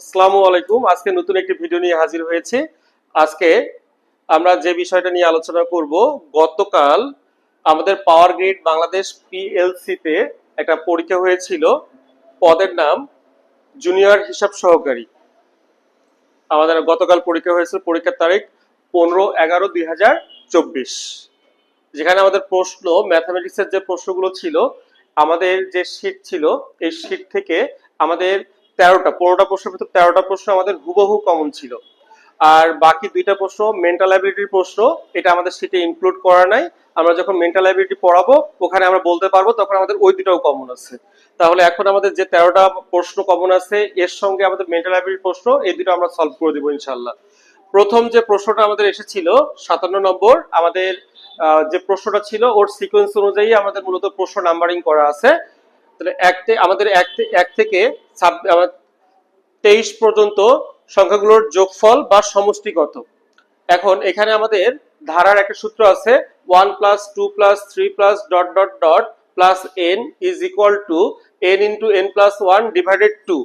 আসসালামু আলাইকুম। আজকে নতুন একটি ভিডিও নিয়ে হাজির হয়েছে। আজকে আমরা যে বিষয়টা নিয়ে আলোচনা করব, গতকাল আমাদের পাওয়ার গ্রিড বাংলাদেশ পিএলসি তে একটা পরীক্ষা হয়েছিল। পদের নাম জুনিয়র হিসাব সহকারী। আমাদের গতকাল পরীক্ষা হয়েছিল, পরীক্ষার তারিখ পনেরো এগারো দুই হাজার চব্বিশ। যেখানে আমাদের প্রশ্ন ম্যাথামেটিক্সের যে প্রশ্নগুলো ছিল, আমাদের যে শীট ছিল, এই শীট থেকে আমাদের তেরোটা, পনেরোটা প্রশ্নের ভিতর তেরোটা প্রশ্ন আমাদের হুবহু কমন ছিল। আর বাকি দুইটা প্রশ্ন মেন্টাল অ্যাবিলিটির প্রশ্ন, এটা আমাদের শীটে ইনক্লুড করা নাই। আমরা যখন মেন্টাল অ্যাবিলিটি পড়াবো, ওখানে আমরা বলতে পারব, তখন আমাদের ওই দুটাও কমন আছে। তাহলে এখন আমাদের যে তেরোটা প্রশ্ন কমন আছে, এর সঙ্গে আমাদের মেন্টাল অ্যাবিলিটি প্রশ্ন, এই দুটো আমরা সলভ করে দিব ইনশাল্লাহ প্রথম যে প্রশ্নটা আমাদের এসেছিল, সাতান্ন নম্বর, আমাদের যে প্রশ্নটা ছিল, ওর সিকোয়েন্স অনুযায়ী আমাদের মূলত প্রশ্ন নাম্বারিং করা আছে। তাহলে এক আমাদের এক এক থেকে তেইশ পর্যন্ত সংখ্যাগুলোর যোগফল বা সমষ্টি কত এখন এখানে আমাদের ধারার একটা সূত্র আছে one plus two plus three plus dot dot dot plus N is equal to N into N plus one divided two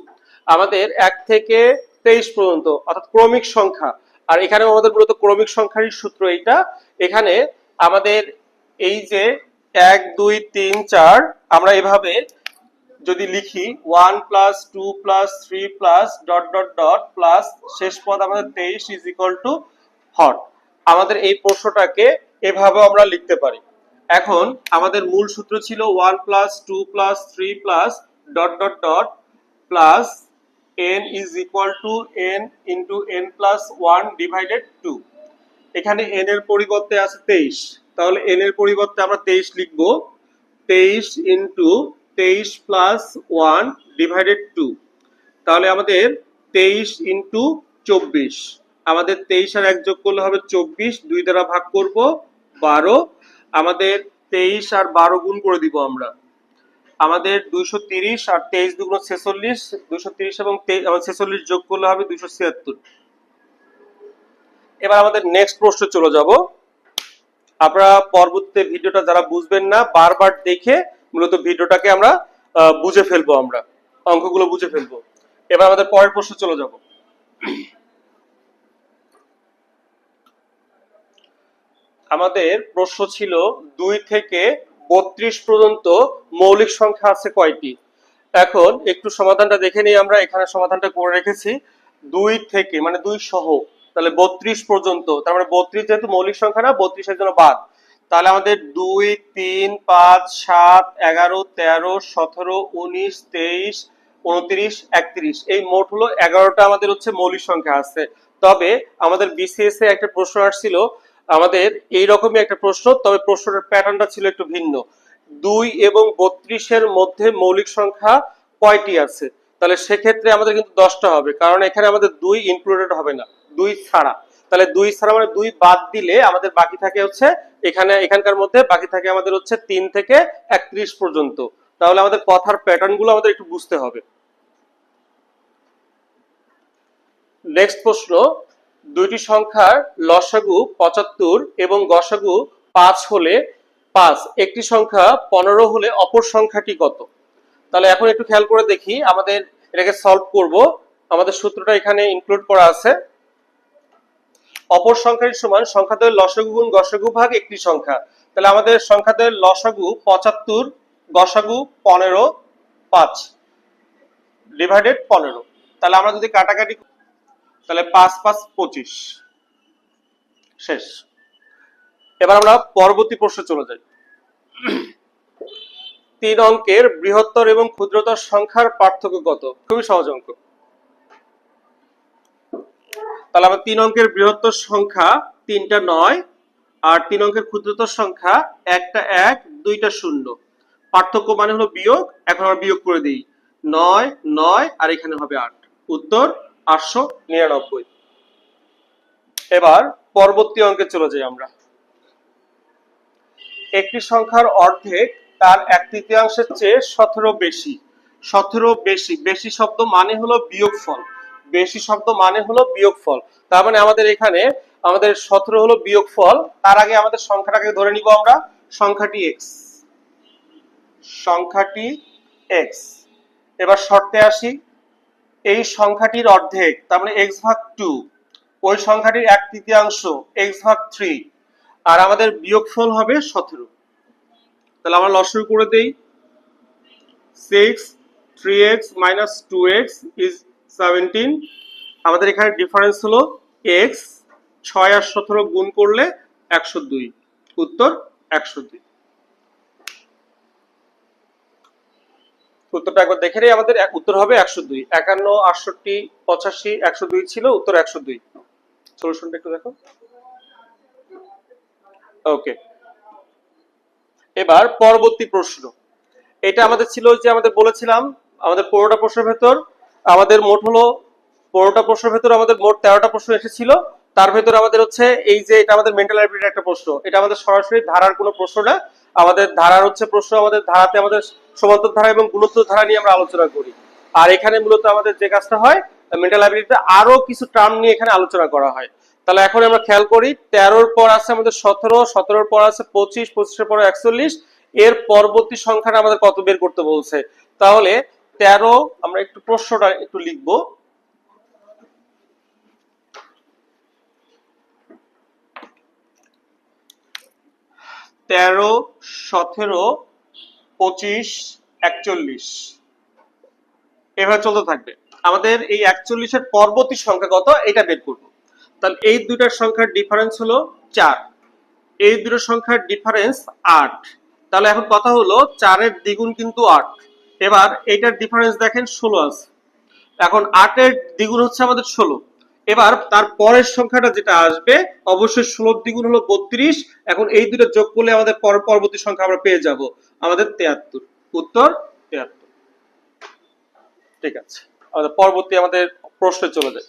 আমাদের এক থেকে তেইশ পর্যন্ত, অর্থাৎ ক্রমিক সংখ্যা। আর এখানে আমাদের মূলত ক্রমিক সংখ্যারই সূত্র এইটা। এখানে আমাদের এই যে এক, দুই, তিন, চার, আমরা এভাবে যদি লিখি one plus two plus three plus dot dot dot plus শেষ পদ আমাদের তেইশ ইজ ইকুয়াল টু হট আমাদের এই প্রশ্নটাকে এভাবে আমরা লিখতে পারি। এখন আমাদের মূল সূত্র ছিল one plus two plus three plus dot dot dot plus N is equal to N into N plus one divided two এখানে এন এর পরিবর্তে আছে তেইশ। তাহলে এন এর পরিবর্তে আমরা তেইশ লিখব। তেইশ ইন্টু তেইশ প্লাস ওয়ান ডিভাইডেড টু তাহলে আমাদের তেইশ ইন্টু চব্বিশ। আমাদের তেইশ আর এক যোগ করলে হবে চব্বিশ, দুই দ্বারা ভাগ করব বারো। আমাদের তেইশ আর বারো গুণ করে দিব আমরা। আমাদের দুইশো তিরিশ আর তেইশ দুগুণ ছেচল্লিশ, দুইশো তিরিশ এবং ছেচল্লিশ যোগ করলে হবে দুইশো ছিয়াত্তর। এবার আমাদের নেক্সট প্রশ্ন চলে যাব। আপনারা পরবর্তীতে ভিডিওটা যারা বুঝবেন না, বারবার দেখে মূলত ভিডিওটাকে আমরা বুঝে ফেলব আমরা। অঙ্কগুলো বুঝে ফেলব। এবার আমাদের পরের প্রশ্ন চলে যাব। আমাদের প্রশ্ন ছিল দুই থেকে বত্রিশ পর্যন্ত মৌলিক সংখ্যা আছে কয়টি? এখন একটু সমাধানটা দেখে নিই আমরা, এখানে সমাধানটা করে রেখেছি। দুই থেকে মানে দুই সহ, তাহলে বত্রিশ পর্যন্ত, তার মানে বত্রিশ যেহেতু মৌলিক সংখ্যা না, বত্রিশের জন্য বাদ। তাহলে আমাদের দুই, তিন, পাঁচ, সাত, এগারো, তেরো, সতেরো, উনিশ, তেইশ, উনত্রিশ, একত্রিশ। এই মোট হলো এগারোটা আমাদের হচ্ছে মৌলিক সংখ্যা আছে। তবে আমাদের বিসিএস এ একটা প্রশ্ন আসছিল, আমাদের এই রকমই একটা প্রশ্ন, তবে প্রশ্নটার প্যাটার্নটা ছিল একটু ভিন্ন। দুই এবং বত্রিশের মধ্যে মৌলিক সংখ্যা কয়টি আছে? তাহলে সেক্ষেত্রে আমাদের কিন্তু দশটা হবে, কারণ এখানে আমাদের দুই ইনক্লুডেড হবে না, দুই ছাড়া। তাহলে দুই ছাড়া মানে দুই বাদ দিলে আমাদের বাকি থাকে হচ্ছে এখানে, এখানকার মধ্যে, বাকি থাকে আমাদের হচ্ছে তিন থেকে একত্রিশ পর্যন্ত। তাহলে আমাদের কথার প্যাটার্নগুলো আমাদের একটু বুঝতে হবে। নেক্সট প্রশ্ন, দুইটি সংখ্যার লসাগু পঁচাত্তর এবং গসাগু পাঁচ হলে পাঁচ। একটি সংখ্যা পনেরো হলে অপর সংখ্যাটি কত? তাহলে এখন একটু খেয়াল করে দেখি, আমাদের এটাকে সলভ করব। আমাদের সূত্রটা এখানে ইনক্লুড করা আছে। অপর সংখ্যাটি সমান সংখ্যাদের লসাগু গুণ গসাগু ভাগ একটি সংখ্যা। তাহলে আমাদের সংখ্যাদের লসাগু পঁচাত্তর, গসাগু পনেরো, পাঁচ। ডিভাইডেড পনেরো। তাহলে আমরা যদি কাটাকাটি তাহলে পাঁচ পাঁচ, পঁচিশ। শেষ। এবার আমরা পরবর্তী প্রশ্নে চলে যাই। তিন অঙ্কের বৃহত্তর এবং ক্ষুদ্রতর সংখ্যার পার্থক্য কত? খুবই সহজ অঙ্ক। তাহলে আমার তিন অঙ্কের বৃহত্তর সংখ্যা তিনটা নয়, আর তিন অঙ্কের ক্ষুদ্রতর সংখ্যা একটা এক, দুইটা শূন্য। পার্থক্য মানে হলো বিয়োগ, এখন আমরা বিয়োগ করে দিই। নয় নয়, আর এখানে হবে আট। উত্তর আটশো নিরানব্বই। এবার পরবর্তী অঙ্কে চলে যাই আমরা। একটি সংখ্যার অর্ধেক তার এক তৃতীয়াংশের চেয়ে সতেরো বেশি। সতেরো বেশি বেশি শব্দ মানে হলো বিয়োগফল। বেশি শব্দ মানে হলো বিয়োগফল। তার মানে আমাদের এখানে আমাদের সতেরো হলো বিয়োগফল। তার আগে আমাদের সংখ্যাটাকে ধরে নিব আমরা। সংখ্যাটি এক্স সংখ্যাটি এক্স এবার শর্তে আসি। এই সংখ্যাটির অর্ধেক, তার মানে এক্স ভাগ টু ওই সংখ্যাটির এক তৃতীয়াংশ এক্স ভাগ থ্রি আর আমাদের বিয়োগফল হবে সতেরো। তাহলে আমরা লসরু করে দেই। Six three X minus two X is seventeen আমাদের এখানে ডিফারেন্স হলো এক্স ছয় আর সতেরো গুণ করলে একশো দুই, উত্তর একশো দুই। উত্তরটা একবার দেখে নেই, আমাদের উত্তর হবে একশো দুই। একান্ন, আটষট্টি, পঁচাশি, একশো দুই ছিল, উত্তর একশো দুই। সলিউশনটা একটু দেখো। ওকে এবার পরবর্তী প্রশ্ন। এটা আমাদের ছিল যে আমাদের বলেছিলাম, আমাদের পনেরোটা প্রশ্নের ভেতর আমাদের মোট হলো পনেরোটা প্রশ্নের ভেতর আমাদের মোট তেরোটা প্রশ্ন এসেছিল। তার ভেতর আমাদের হচ্ছে এই যে এটা আমাদের মেন্টাল অ্যাবিলিটির একটা প্রশ্ন। এটা আমাদের সরাসরি ধারার কোনো প্রশ্ন না। আমাদের ধারার হচ্ছে প্রশ্ন আমাদের ধারাতে আমাদের সমান্তর ধারা এবং গুণোত্তর ধারা নিয়ে আমরা আলোচনা করি। আর এখানে মূলত আমাদের যে কাজটা হয় মেন্টাল অ্যাবিলিটিতে আরও কিছু টার্ম নিয়ে এখানে আলোচনা করা হয়। তাহলে এখন আমরা খেয়াল করি, তেরোর পর আছে আমাদের সতেরো, সতেরোর পর আছে পঁচিশ, পঁচিশের পর একচল্লিশ। এর পরবর্তী সংখ্যাটা আমাদের কত বের করতে বলছে? তাহলে তেরো, আমরা একটু প্রশ্নটা একটু লিখব। তেরো, সতেরো, পঁচিশ, একচল্লিশ। এভাবে চলতে থাকবে। আমাদের এই একচল্লিশের পরবর্তী সংখ্যা কত? এটা বের করব। তাহলে এই দুইটার সংখ্যার ডিফারেন্স হলো চার। এই দুটো সংখ্যার ডিফারেন্স আট। তাহলে এখন কথা হলো চারের দ্বিগুণ কিন্তু আট। এবার এইটার ডিফারেন্স দেখেন ষোলো আছে। এখন আটের দ্বিগুণ হচ্ছে আমাদের ষোলো। এবার তার পরের সংখ্যাটা যেটা আসবে, অবশ্যই ষোলোর দ্বিগুণ হলো বত্রিশ। এখন এই দুটো যোগ করলে আমাদের পর- পরবর্তী সংখ্যা আমরা পেয়ে যাব আমাদের তেয়াত্তর। উত্তর তেয়াত্তর। ঠিক আছে। আমাদের পরবর্তী আমাদের প্রশ্নে চলে যায়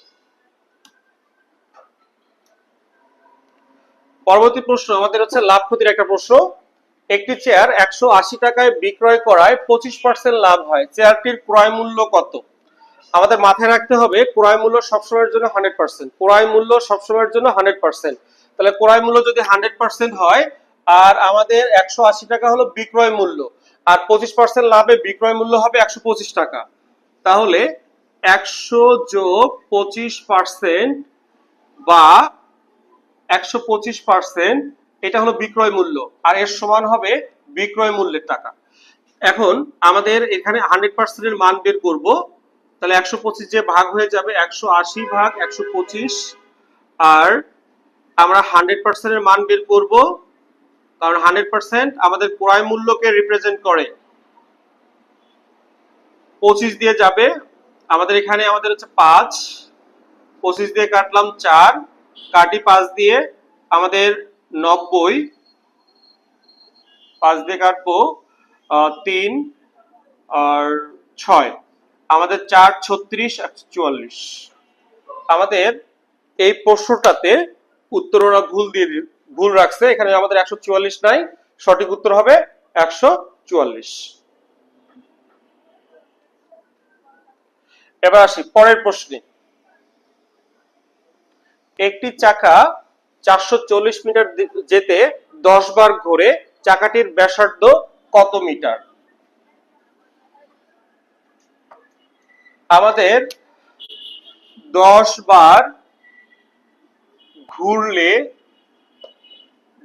পরবর্তী প্রশ্ন আমাদের হচ্ছে লাভ ক্ষতির একটা প্রশ্ন। একটি চেয়ার একশো আশি টাকায় বিক্রয় করায় পঁচিশ পার্সেন্ট লাভ হয়। চেয়ারটির ক্রয় মূল্য কত? আমাদের মাথায় রাখতে হবে, ক্রয় মূল্য সবসময়ের জন্য হান্ড্রেড পার্সেন্ট ক্রয় মূল্য সবসময়ের জন্য হান্ড্রেড পার্সেন্ট তাহলে ক্রয় মূল্য যদি হান্ড্রেড পার্সেন্ট হয়, আর আমাদের একশো আশি টাকা হলো বিক্রয় মূল্য, আর পঁচিশ পার্সেন্ট লাভে বিক্রয় মূল্য হবে একশো পঁচিশ টাকা। তাহলে একশো যোগ পঁচিশ পার্সেন্ট বা একশো পঁচিশ পার্সেন্ট এটা হলো বিক্রয় মূল্য, আর এর সমান হবে বিক্রয় মূল্যের টাকা। এখন আমাদের এখানে হান্ড্রেড পার্সেন্টের মান বের করব, তাহলে একশো পঁচিশ যে ভাগ হয়ে যাবে একশো আশি ভাগ একশো পঁচিশ, আর আমরা হান্ড্রেড পার্সেন্টের মান বের করব, কারণ হান্ড্রেড পার্সেন্ট আমাদের ক্রয় মূল্যকে রিপ্রেজেন্ট করে। পঁচিশ দিয়ে যাবে, আমাদের এখানে আমাদের হচ্ছে পাঁচ, পঁচিশ দিয়ে কাটলাম চার, কাটি পাঁচ দিয়ে আমাদের নব্বই, পাঁচ দিয়ে কাটবো তিন আর ছয়। আমাদের চার ছত্রিশ একশো চুয়াল্লিশ। আমাদের এই প্রশ্নটাতে উত্তর ওরা ভুল দিয়ে ভুল রাখছে। এখানে আমাদের একশো চুয়াল্লিশ নাই। সঠিক উত্তর হবে একশো চুয়াল্লিশ। এবার আসি, পরের প্রশ্নে। একটি চাকা চারশো চল্লিশ মিটার যেতে দশ বার ঘোরে চাকাটির ব্যাসার্ধ কত মিটার? আমাদের দশ বার ঘুরলে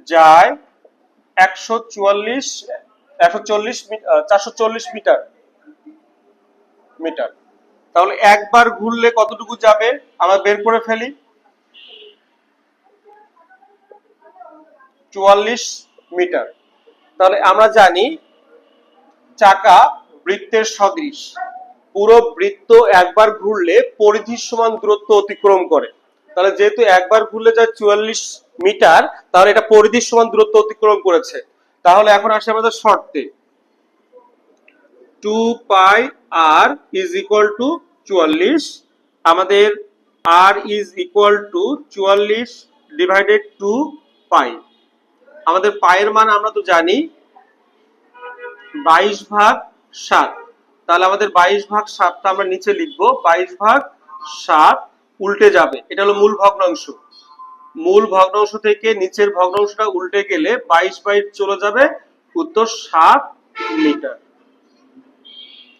যায় একশো চুয়াল্লিশ, একশো চল্লিশ চারশো চল্লিশ মিটার। মিটার। তাহলে একবার ঘুরলে কতটুকু যাবে? আমরা বের করে ফেলি। চুয়াল্লিশ মিটার। তাহলে আমরা জানি চাকা বৃত্তের সদৃশ। পুরো বৃত্ত একবার ঘুরলে পরিধির সমান দূরত্ব অতিক্রম করে। তাহলে যেহেতু একবার ঘুরলে যায় চুয়াল্লিশ মিটার, তাহলে এটা পরিধির সমান দূরত্ব অতিক্রম করেছে। তাহলে এখন আসে আমাদের শর্তে। Two pi R is equal to চুয়াল্লিশ। আমাদের আর ইজ ইকুয়াল টু চুয়াল্লিশ ডিভাইডেড টু পাই। আমাদের পায়ের মান আমরা তো জানি বাইশ ভাগ সাত। তাহলে আমাদের বাইশ ভাগ সাতটা আমরা নিচে লিখব। বাইশ ভাগ সাত উল্টে যাবে। এটা হলো মূল ভগ্নাংশ। মূল ভগ্নাংশ থেকে নিচের ভগ্নাংশটা উল্টে গেলে বাইশ বাইশ চলে যাবে উত্তর সাত মিটার।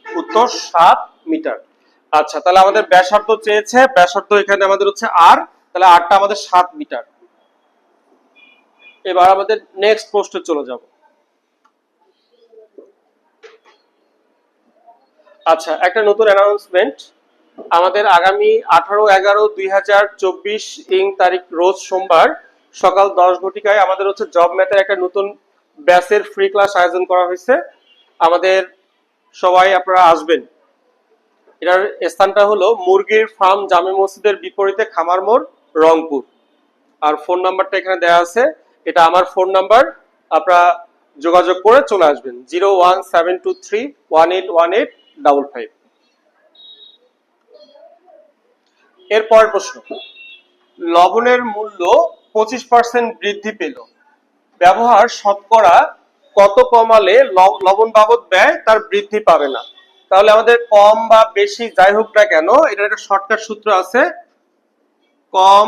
উত্তর সাত মিটার। আচ্ছা তাহলে আমাদের ব্যাসার্ধ চেয়েছে। ব্যাসার্ধ এখানে আমাদের হচ্ছে আর। তাহলে আরটা আমাদের সাত মিটার। এবার আমাদের নেক্সট পোস্টে চলে যাব। আচ্ছা একটা নতুন অ্যানাউন্সমেন্ট আমাদের আগামী আঠারো এগারো দুই হাজার চব্বিশ ইং তারিখ রোজ সোমবার সকাল দশ ঘটিকায় আমাদের হচ্ছে জব ম্যাথের একটা নতুন ব্যাচের ফ্রি ক্লাস আয়োজন করা হয়েছে। আমাদের সবাই আপনারা আসবেন। এটার স্থানটা হলো মুরগির ফার্ম জামে মসজিদের বিপরীতে খামার মোড় রংপুর। আর ফোন নাম্বারটা এখানে দেওয়া আছে। এটা আমার ফোন নাম্বার। আপনারা যোগাযোগ করে চলে আসবেন। Zero one seven two three one eight one eight double five. এরপর প্রশ্ন। লবণের মূল্য পঁচিশ পার্সেন্ট বৃদ্ধি পেল। ব্যবহার শতকরা কত কমালে লবণ বাবদ ব্যয় তার বৃদ্ধি পাবে না? তাহলে আমাদের কম বা বেশি যাই হোক না কেন, এটার একটা শর্টকাট সূত্র আছে। কম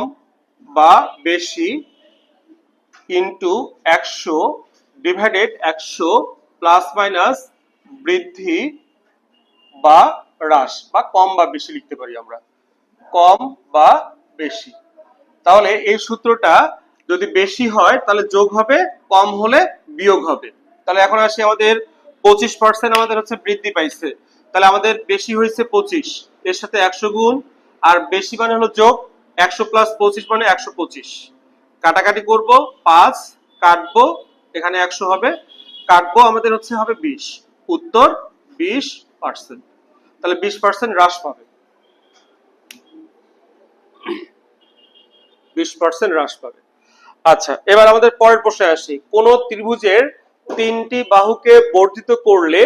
বা বেশি ইন্টু একশো ডিভাইডেড একশো প্লাস মাইনাস বৃদ্ধি বা হ্রাস, বা কম বা বেশি লিখতে পারি আমরা। কম বা বেশি। তাহলে এই সূত্রটা যদি বেশি হয়, তাহলে যোগ হবে, কম হলে বিয়োগ হবে। তাহলে এখন আসি আমাদের পঁচিশ পার্সেন্ট আমাদের হচ্ছে বৃদ্ধি পাইছে। তাহলে আমাদের বেশি হয়েছে পঁচিশ, এর সাথে একশো গুণ, আর বেশি মানে হলো যোগ, একশো প্লাস পঁচিশ মানে একশো পঁচিশ। কাটাকাটি করব, পাঁচ, কাটবো, এখানে একশো হবে। কাটবো আমাদের হচ্ছে হবে বিশ। উত্তর, বিশ পার্সেন্ট তাহলে বিশ পার্সেন্ট হ্রাস পাবে। বিশ পার্সেন্ট হ্রাস পাবে। আচ্ছা এবার আমাদের পরের প্রশ্নে আসি। কোন ত্রিভুজের তিনটি বাহুকে বর্ধিত করলে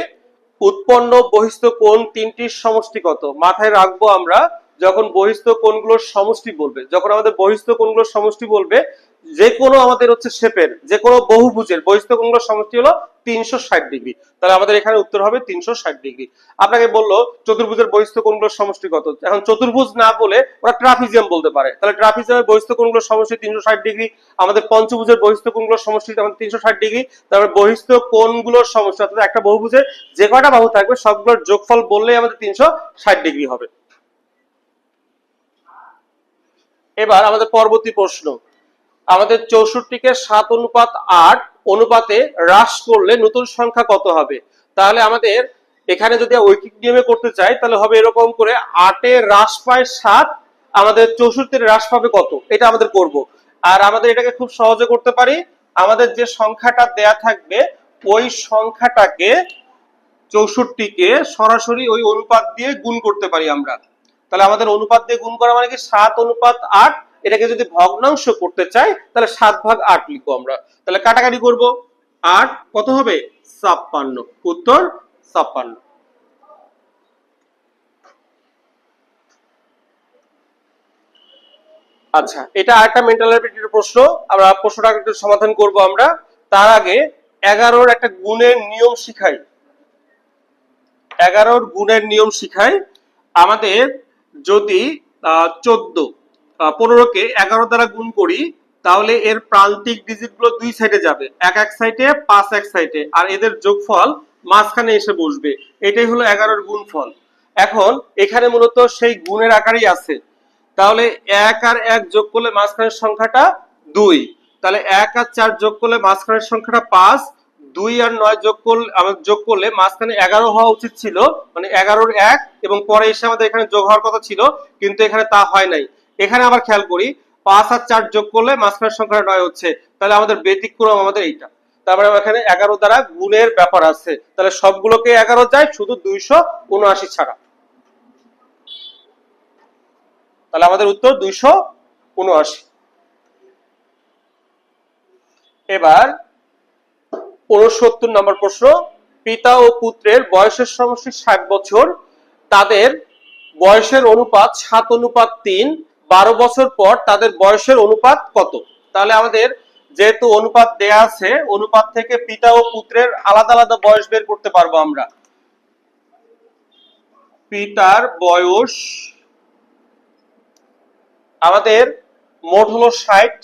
উৎপন্ন বহিস্থ কোণ তিনটির সমষ্টি কত? মাথায় রাখব আমরা যখন বহিস্থ কোণগুলোর সমষ্টি বলবে, যখন আমাদের বহিস্থ কোণগুলোর সমষ্টি বলবে, যে কোনো আমাদের হচ্ছে শেপের, যে কোনো বহুভুজের বহিস্থ কোণগুলোর সমষ্টি হলো তিনশো ষাট ডিগ্রি। তাহলে আমাদের এখানে উত্তর হবে তিনশো ষাট ডিগ্রি। আপনাকে বলল চতুর্ভুজের বহিস্থ কোণগুলোর সমষ্টি কত? এখন চতুর্ভুজ না বলে ওরা ট্রাফিজিয়াম বলতে পারে। তাহলে ট্রাফিজিয়ামের বহিস্থ কোণগুলোর সমষ্টি তিনশো ষাট ডিগ্রি, আমাদের পঞ্চভুজের বহিস্থ কোণগুলোর সমষ্টি আমাদের তিনশো ষাট ডিগ্রি, তারপরে বহিস্থ কোণগুলোর সমষ্টি, অর্থাৎ একটা বহুভুজের যে কয়টা বাহু থাকবে, সবগুলোর যোগফল বললেই আমাদের তিনশো ষাট ডিগ্রি হবে। এবার আমাদের পরবর্তী প্রশ্ন। আমাদের চৌষট্টিকে সাত অনুপাত আট অনুপাতে হ্রাস করলে নতুন সংখ্যা কত হবে? তাহলে আমাদের এখানে যদি ঐকিক নিয়মে করতে চাই, তাহলে হবে এরকম করে আটে হ্রাস পায় সাত, আমাদের চৌষট্টির হ্রাস পাবে কত? এটা আমাদের করব। আর আমাদের এটাকে খুব সহজে করতে পারি। আমাদের যে সংখ্যাটা দেয়া থাকবে, ওই সংখ্যাটাকে চৌষট্টিকে সরাসরি ওই অনুপাত দিয়ে গুণ করতে পারি আমরা। তাহলে আমাদের অনুপাত দিয়ে গুণ করা মানে কি সাত অনুপাত আট, এটাকে যদি ভগ্নাংশ করতে চাই, তাহলে সাত ভাগ আট লিখব আমরা। তাহলে কাটাকাটি করব। আট কত হবে? ছাপ্পান্ন। উত্তর, ছাপ্পান্ন। আচ্ছা এটা আরেকটা মেন্টাল প্রশ্ন। আমরা প্রশ্নটা একটু সমাধান করব আমরা। তার আগে এগারোর একটা গুণের নিয়ম শিখাই। এগারোর গুণের নিয়ম শিখাই। আমাদের যদি চোদ্দ পনেরোকে এগারো দ্বারা গুণ করি, তাহলে এর প্রান্তিক ডিজিটগুলো দুই সাইডে যাবে। এক এক সাইডে পাঁচ এক সাইডে আর এদের যোগফল মাঝখানে এসে বসবে। এটাই হলো এগারোর গুণফল। এখন, এখানে মূলত সেই গুণের আকারেই আছে। তাহলে এক আর এক যোগ করলে মাঝখানের সংখ্যাটা দুই। তাহলে এক আর চার যোগ করলে মাঝখানের সংখ্যাটা পাঁচ। দুই আর নয় যোগ করলে যোগ করলে মাঝখানে এগারো হওয়া উচিত ছিল মানে এগারোর এক এবং পরে এসে আমাদের এখানে যোগ হওয়ার কথা ছিল, কিন্তু এখানে তা হয় নাই। এখানে আবার খেয়াল করি, পাঁচ আর চার যোগ করলে মাঝখানের সংখ্যা নয় হচ্ছে, তাহলে আমাদের ব্যতিক্রম আমাদের এইটা। তারপরে এখানে এগারো দ্বারা গুণের ব্যাপার আছে, তাহলে সবগুলোকে এগারো যায়, শুধু দুইশো উনআশি ছাড়া। তাহলে আমাদের উত্তর দুইশো উনআশি। এবার উনসত্তর নম্বর প্রশ্ন, পিতা ও পুত্রের বয়সের সমষ্টি ষাট বছর, তাদের বয়সের অনুপাত সাত, অনুপাত তিন, বারো বছর পর তাদের বয়সের অনুপাত কত? তাহলে আমাদের যেহেতু অনুপাত দেয়া আছে, অনুপাত থেকে পিতা ও পুত্রের আলাদা আলাদা বয়স বের করতে পারব আমরা। পিতার বয়স আমাদের মোট হলো ষাট,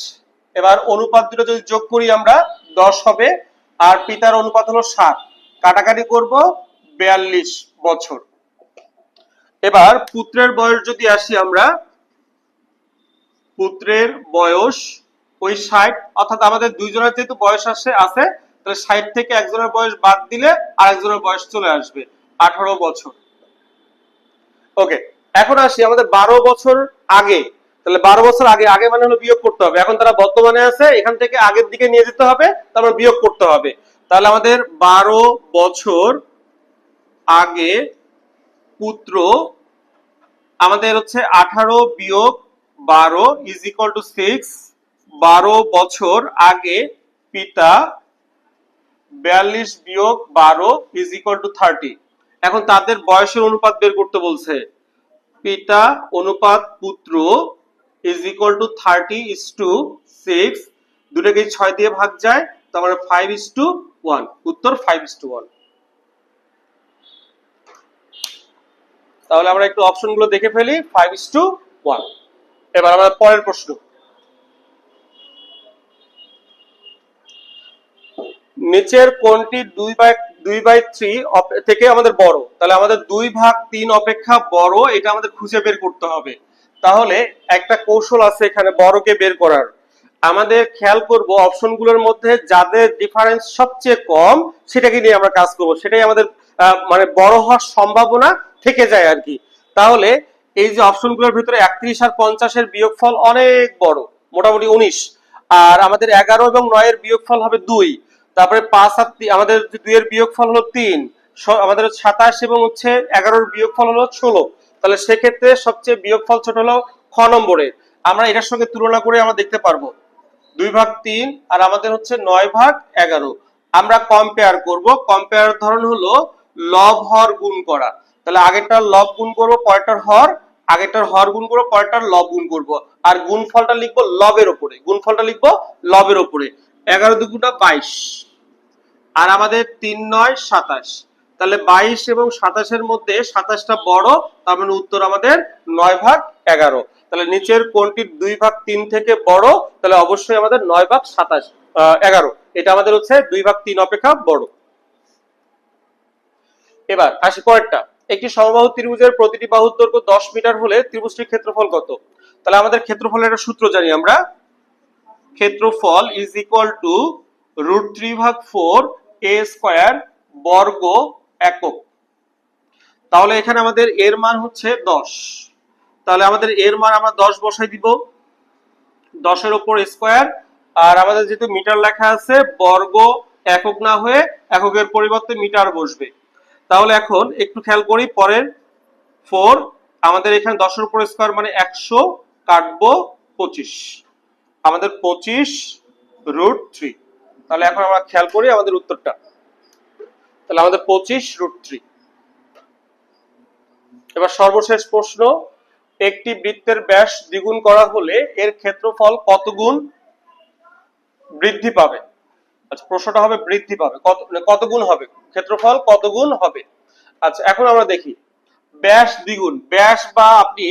এবার অনুপাত দুটো যদি যোগ করি আমরা, দশ হবে। আর পিতার অনুপাত হলো সাত। কাটাকাটি করব বিয়াল্লিশ বছর। এবার পুত্রের বয়স যদি আসি আমরা, পুত্রের বয়স ওই ষাট, অর্থাৎ আমাদের দুইজনের যেহেতু বয়স আসে, আছে, তাহলে ষাট থেকে একজনের বয়স বাদ দিলে আরেকজনের বয়স চলে আসবে, আঠারো বছর। ওকে, এখন আসি আমাদের বারো বছর আগে। তাহলে বারো বছর আগে আগে মানে হলো বিয়োগ করতে হবে। এখন তারা বর্তমানে আছে, এখান থেকে আগের দিকে নিয়ে যেতে হবে তারপর বিয়োগ করতে হবে। তাহলে আমাদের বারো বছর আগে পুত্র, আমাদের হচ্ছে আঠারো বিয়োগ বারো ইজ ইকুয়াল টু সিক্স বারো বছর আগে পিতা বিয়াল্লিশ বিয়োগ বারো ইজ ইকুয়াল টু থার্টি এখন তাদের বয়সের অনুপাত বের করতে বলছে। পিতা, অনুপাত, পুত্র is equal to thirty is to six দুটাকে ছয় দিয়ে ভাগ যায়, তারপরে ফাইভ ইস টু ওয়ান উত্তর ফাইভ ইস টু ওয়ান তাহলে আমরা একটু অপশনগুলো দেখে ফেলি ফাইভ ইস টু ওয়ান এবার আমরা পরের প্রশ্ন। নিচের কোনটি দুই বাই দুই বাই থ্রি থেকে আমাদের বড়। তাহলে আমাদের দুই ভাগ তিন অপেক্ষা বড়, এটা আমাদের খুঁজে বের করতে হবে। তাহলে একটা কৌশল আছে এখানে বড়কে বের করার। আমাদের খেয়াল করব অপশনগুলোর মধ্যে যাদের ডিফারেন্স সবচেয়ে কম, সেটাকে নিয়ে আমরা কাজ করব। সেটাই আমাদের মানে বড় হওয়ার সম্ভাবনা থেকে যায় আর কি। তাহলে এই যে অপশনগুলোর ভিতরে একত্রিশ আর পঞ্চাশের বিয়োগফল অনেক বড়, মোটামুটি উনিশ। আর আমাদের এগারো এবং নয়ের বিয়োগফল হবে দুই। তারপরে পাঁচ আর আমাদের দুইয়ের বিয়োগফল হলো তিন। আমাদের সাতাশ এবং হচ্ছে এগারোর বিয়োগফল হলো ষোলো। তাহলে সেক্ষেত্রে সবচেয়ে বিয়োগফল ছোট হলো খ নম্বরের আমরা এটার সঙ্গে তুলনা করে আমরা দেখতে পারব। দুই ভাগ তিন, আর আমাদের হচ্ছে নয় ভাগ এগারো। আমরা কম্পেয়ার করব। কম্পেয়ার ধরন হলো লব, হর গুণ করা। তাহলে আগেরটার লব গুণ করব, পরেরটার হর। আগেরটার হর গুণ করব, পরেরটার লব গুণ করব। আর গুণফলটা লিখব লবের ওপরে। গুণফলটা লিখব লবের ওপরে। এগারো দুগুণা বাইশ। আর আমাদের তিন নয় সাতাশ। তাহলে বাইশ এবং সাতাশের মধ্যে সাতাশটা বড়, তার মানে উত্তর আমাদের নয় ভাগ এগারো। তাহলে নিচের কোনটি দুই ভাগ তিন থেকে বড়, তাহলে অবশ্যই আমাদের নয় ভাগ সাতাশ এগারো। এটা আমাদের হচ্ছে দুই ভাগ তিন অপেক্ষা বড়। এবার আসি পরেরটা। একটি সমবাহু ত্রিভুজের প্রতিটি বাহুর দৈর্ঘ্য দশ মিটার হলে ত্রিভুজটির ক্ষেত্রফল কত? তাহলে আমাদের ক্ষেত্রফলের একটা সূত্র জানি আমরা। ক্ষেত্রফল is equal to root three ভাগ ফোর এ স্কোয়ার বর্গ একক। তাহলে এখানে আমাদের এর মান হচ্ছে দশ। তাহলে আমাদের এর মান আমরা দশ বসাই দিব। দশের ওপর স্কোয়ার। আর আমাদের যেহেতু মিটার লেখা আছে, বর্গ একক না হয়ে এককের পরিবর্তে মিটার বসবে। তাহলে এখন একটু খেয়াল করি, পরের ফোর, আমাদের এখানে দশের উপর স্কোয়ার মানে একশো, কাটবো পঁচিশ। আমাদের পঁচিশ রুট থ্রি তাহলে এখন আমরা খেয়াল করি আমাদের উত্তরটা। তাহলে আমাদের পঁচিশ রুট থ্রি এবার সর্বশেষ প্রশ্ন, একটি বৃত্তের ব্যাস দ্বিগুণ করা হলে এর ক্ষেত্রফল কত গুণ বৃদ্ধি পাবে? আচ্ছা প্রশ্নটা হবে বৃদ্ধি পাবে। মানে কত গুণ হবে? ক্ষেত্রফল কত গুণ হবে? আচ্ছা এখন আমরা দেখি। ব্যাস দ্বিগুণ। ব্যাস বা আপনি,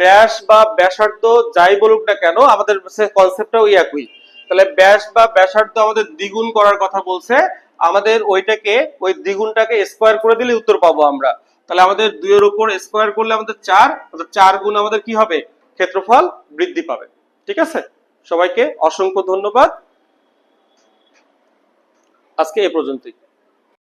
ব্যাস বা ব্যাসার্ধ যাই বলুক না কেন, আমাদের কনসেপ্টটা ওই একই। তাহলে ব্যাস বা ব্যাসার্ধ আমাদের দ্বিগুণ করার কথা বলছে আমাদের ওইটাকে, ওই দ্বিগুণটাকে স্কোয়ার করে দিলে উত্তর পাবো আমরা। তাহলে আমাদের দুইয়ের উপর স্কোয়ার করলে আমাদের চার, অর্থাৎ চার গুণ আমাদের কি হবে? ক্ষেত্রফল বৃদ্ধি পাবে। ঠিক আছে? সবাইকে অসংখ্য ধন্যবাদ। আজকে এ পর্যন্তই।